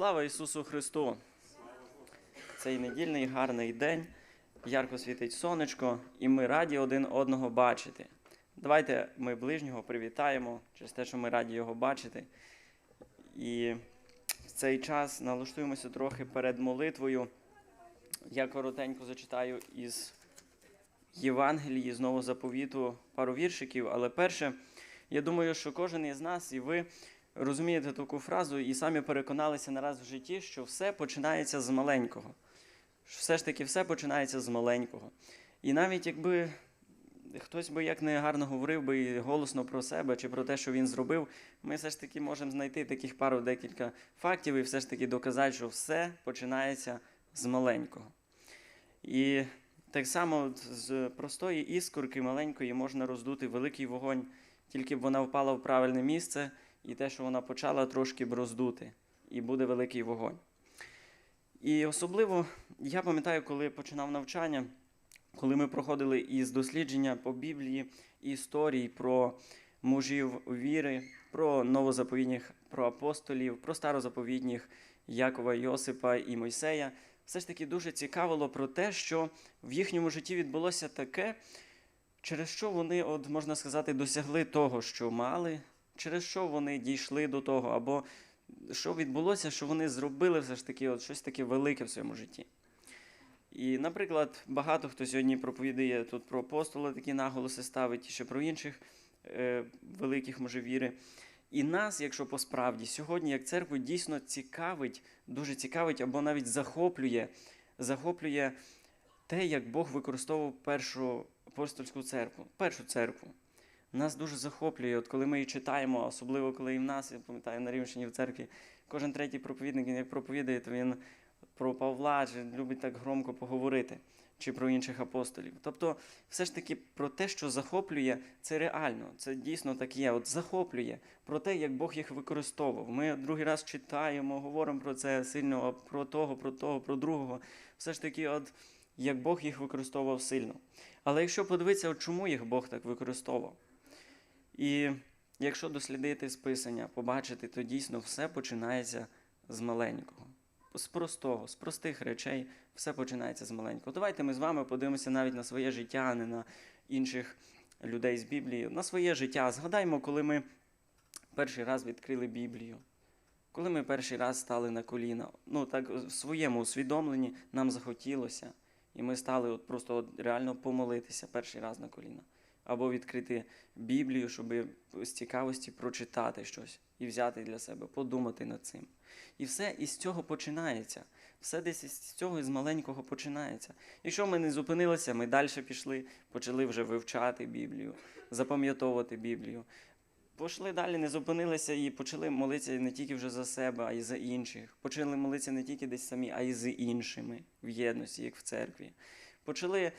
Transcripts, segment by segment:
Слава Ісусу Христу! Цей недільний гарний день, ярко світить сонечко, і ми раді один одного бачити. Давайте ми ближнього привітаємо через те, що ми раді його бачити. І в цей час налаштуємося трохи перед молитвою. Я коротенько зачитаю із Євангелії, знову заповіту пару віршиків, але перше, я думаю, що кожен із нас, і ви розумієте таку фразу, і самі переконалися не раз в житті, що все починається з маленького. Все ж таки все починається з маленького. І навіть якби хтось би як не гарно говорив би голосно про себе чи про те, що він зробив, ми все ж таки можемо знайти таких пару декілька фактів і все ж таки доказати, що все починається з маленького. І так само з простої іскорки маленької можна роздути великий вогонь, тільки б вона впала в правильне місце, і те, що вона почала трошки б роздути, і буде великий вогонь. І особливо я пам'ятаю, коли починав навчання, коли ми проходили із дослідження по Біблії історій про мужів віри, про новозаповідніх, про апостолів, про старозаповідніх Якова, Йосипа і Мойсея, все ж таки дуже цікавило про те, що в їхньому житті відбулося таке, через що вони, от можна сказати, досягли того, що мали, через що вони дійшли до того, або що відбулося, що вони зробили все ж таки от щось таке велике в своєму житті. І, наприклад, багато хто сьогодні проповідує тут про апостола, такі наголоси ставить, і ще про інших е, великих може віри. І нас, якщо по справді, сьогодні, як церкву, дійсно цікавить, дуже цікавить або навіть захоплює, захоплює те, як Бог використовував першу апостольську церкву, першу церкву. Нас дуже захоплює, от коли ми її читаємо, особливо коли і в нас, я пам'ятаю, на Рівненщині в церкві, кожен третій проповідник, він як проповідає, то він про Павла любить так громко поговорити, чи про інших апостолів. Тобто, все ж таки про те, що захоплює, це реально, це дійсно так є. От захоплює про те, як Бог їх використовував. Ми другий раз читаємо, говоримо про це сильно, про того, про того, про другого. Все ж таки, от як Бог їх використовував сильно. Але якщо подивитися, чому їх Бог так використовував? І якщо дослідити списання, побачити, то дійсно все починається з маленького. З простого, з простих речей все починається з маленького. Давайте ми з вами подивимося навіть на своє життя, а не на інших людей з Біблії. На своє життя. Згадаймо, коли ми перший раз відкрили Біблію, коли ми перший раз стали на коліна. Ну так в своєму усвідомленні нам захотілося, і ми стали от просто от реально помолитися перший раз на коліна. Або відкрити Біблію, щоб з цікавості прочитати щось і взяти для себе, подумати над цим. І все із цього починається. Все десь із цього із маленького починається. Якщо ми не зупинилися, ми далі пішли, почали вже вивчати Біблію, запам'ятовувати Біблію. Пішли далі, не зупинилися і почали молитися не тільки вже за себе, а й за інших. Почали молитися не тільки десь самі, а й з іншими в єдності, як в церкві. Почали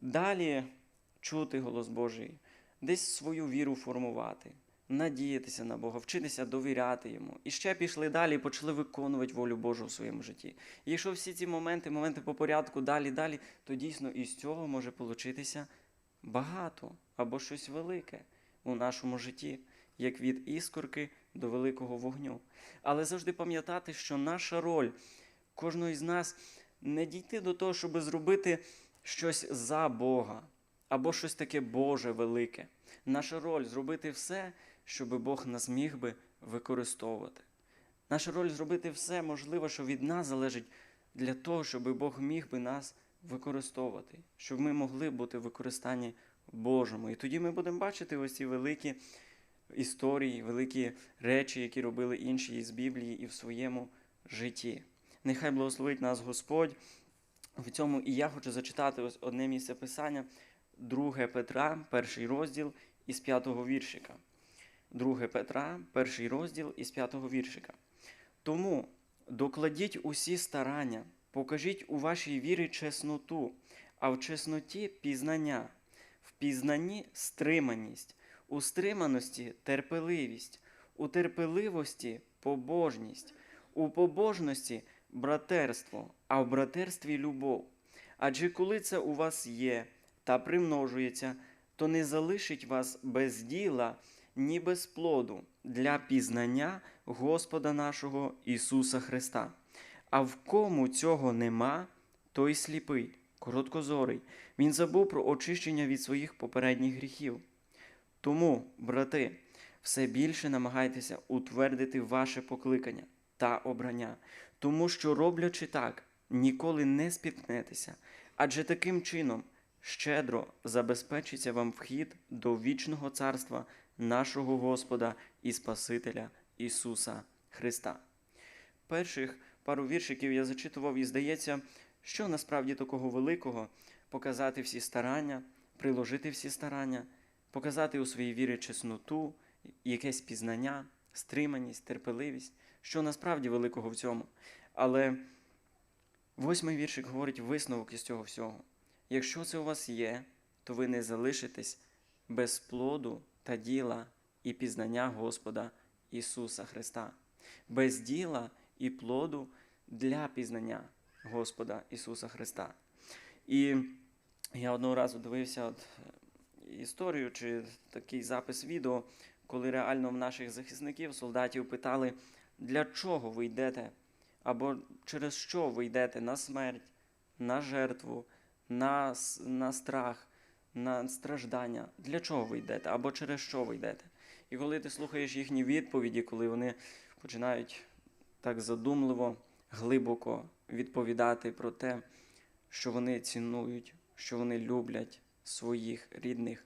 далі чути голос Божий, десь свою віру формувати, надіятися на Бога, вчитися довіряти Йому. І ще пішли далі і почали виконувати волю Божу в своєму житті. І якщо всі ці моменти, моменти по порядку, далі, далі, то дійсно із цього може получитися багато або щось велике у нашому житті, як від іскорки до великого вогню. Але завжди пам'ятати, що наша роль кожного із нас не дійти до того, щоб зробити щось за Бога або щось таке Боже велике. Наша роль зробити все, щоб Бог нас міг би використовувати. Наша роль зробити все можливе, що від нас залежить для того, щоб Бог міг би нас використовувати, щоб ми могли бути в використанні Божому. І тоді ми будемо бачити ось ці великі історії, великі речі, які робили інші із Біблії і в своєму житті. Нехай благословить нас Господь. В цьому і я хочу зачитати ось одне місце писання. 2 Петра, перший розділ із п'ятого віршика. 2 Петра, перший розділ із п'ятого віршика. Тому докладіть усі старання, покажіть у вашій вірі чесноту, а в чесноті пізнання, в пізнанні стриманість, у стриманості терпеливість, у терпеливості побожність, у побожності братерство, а в братерстві любов. Адже коли це у вас є, та примножується, то не залишить вас без діла, ні без плоду для пізнання Господа нашого Ісуса Христа. А в кому цього нема, той сліпий, короткозорий. Він забув про очищення від своїх попередніх гріхів. Тому, брати, все більше намагайтеся утвердити ваше покликання та обрання, тому що, роблячи так, ніколи не спіткнетеся, адже таким чином щедро забезпечиться вам вхід до вічного царства нашого Господа і Спасителя Ісуса Христа. Перших пару віршиків я зачитував, і здається, що насправді такого великого показати всі старання, приложити всі старання, показати у своїй вірі чесноту, якесь пізнання, стриманість, терпеливість, що насправді великого в цьому. Але восьмий віршик говорить висновок із цього всього. Якщо це у вас є, то ви не залишитесь без плоду та діла і пізнання Господа Ісуса Христа, без діла і плоду для пізнання Господа Ісуса Христа. І я одного разу дивився от е, історію чи такий запис відео, коли реально в наших захисників, солдатів питали, для чого ви йдете, або через що ви йдете на смерть, на жертву, на, на страх, на страждання. Для чого ви йдете, або через що ви йдете. І коли ти слухаєш їхні відповіді, коли вони починають так задумливо, глибоко відповідати про те, що вони цінують, що вони люблять своїх рідних,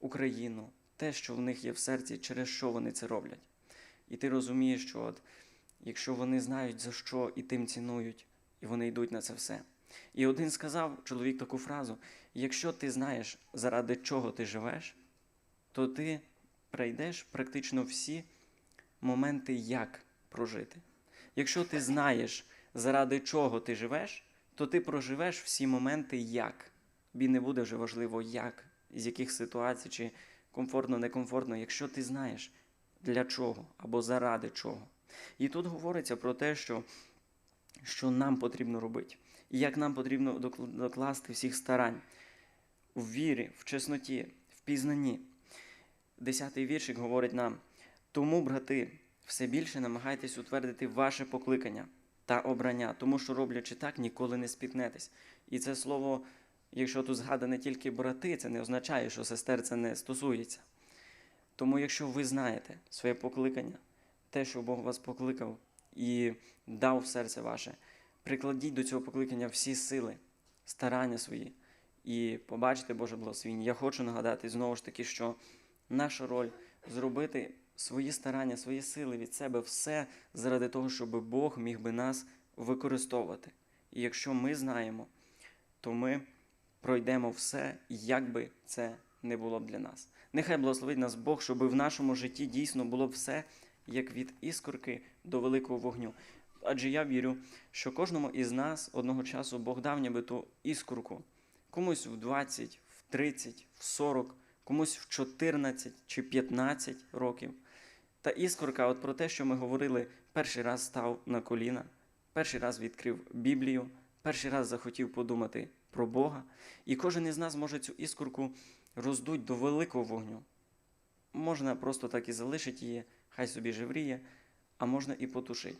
Україну, те, що в них є в серці, через що вони це роблять. І ти розумієш, що от, якщо вони знають за що і тим цінують, і вони йдуть на це все. І один сказав чоловік таку фразу: якщо ти знаєш, заради чого ти живеш, то ти пройдеш практично всі моменти, як прожити. Якщо ти знаєш, заради чого ти живеш, то ти проживеш всі моменти як. Тобі не буде вже важливо, як, з яких ситуацій, чи комфортно, некомфортно, якщо ти знаєш, для чого або заради чого. І тут говориться про те, що, що нам потрібно робити, і як нам потрібно докласти всіх старань в вірі, в чесноті, в пізнанні. Десятий віршик говорить нам: тому, брати, все більше намагайтесь утвердити ваше покликання та обрання, тому що, роблячи так, ніколи не спіткнетесь. І це слово, якщо тут згадане тільки брати, це не означає, що сестер це не стосується. Тому, якщо ви знаєте своє покликання, те, що Бог вас покликав і дав в серце ваше, прикладіть до цього покликання всі сили, старання свої і побачите Боже благословіння. Я хочу нагадати знову ж таки, що наша роль зробити свої старання, свої сили від себе все заради того, щоб Бог міг би нас використовувати. І якщо ми знаємо, то ми пройдемо все, як би це не було б для нас. Нехай благословить нас Бог, щоб в нашому житті дійсно було все як від іскорки до великого вогню. Адже я вірю, що кожному із нас одного часу Бог дав ніби ту іскорку. Комусь в 20, в 30, в 40, комусь в 14 чи 15 років. Та іскорка, от про те, що ми говорили, перший раз став на коліна, перший раз відкрив Біблію, перший раз захотів подумати про Бога. І кожен із нас може цю іскорку роздуть до великого вогню. Можна просто так і залишити її, хай собі живріє, а можна і потушити.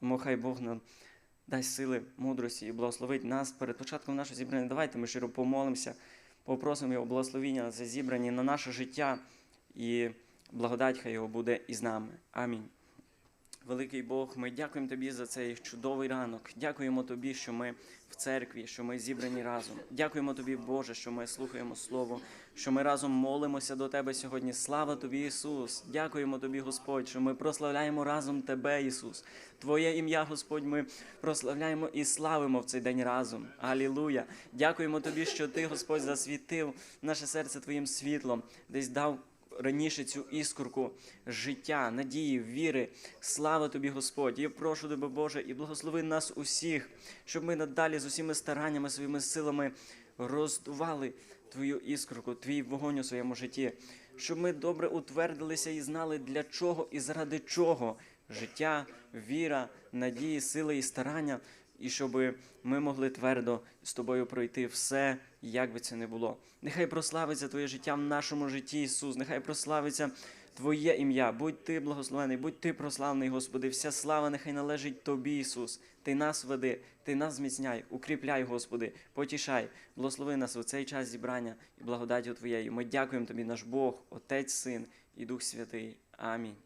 Тому хай Бог нам дасть сили, мудрості і благословить нас перед початком нашого зібрання. Давайте ми щиро помолимося, попросимо Його благословіння на це зібрання, на наше життя, і благодать хай Його буде із нами. Амінь. Великий Бог, ми дякуємо Тобі за цей чудовий ранок. Дякуємо Тобі, що ми в церкві, що ми зібрані разом. Дякуємо Тобі, Боже, що ми слухаємо Слово, що ми разом молимося до Тебе сьогодні. Слава Тобі, Ісус! Дякуємо Тобі, Господь, що ми прославляємо разом Тебе, Ісус. Твоє ім'я, Господь, ми прославляємо і славимо в цей день разом. Алілуя! Дякуємо Тобі, що Ти, Господь, засвітив наше серце Твоїм світлом, десь дав раніше цю іскорку життя, надії, віри. Слава тобі, Господь! Я прошу тебе, Боже, і благослови нас усіх, щоб ми надалі з усіма стараннями, своїми силами роздували твою іскорку, твій вогонь у своєму житті, щоб ми добре утвердилися і знали, для чого і заради чого життя, віра, надії, сили і старання. І щоб ми могли твердо з тобою пройти все, як би це не було. Нехай прославиться Твоє життя в нашому житті, Ісус. Нехай прославиться Твоє ім'я, будь ти благословений, будь ти прославлений, Господи. Вся слава нехай належить Тобі, Ісус. Ти нас веди, Ти нас зміцняй, укріпляй, Господи, потішай, благослови нас у цей час зібрання і благодаттю Твоєю. Ми дякуємо Тобі, наш Бог, Отець, Син і Дух Святий. Амінь.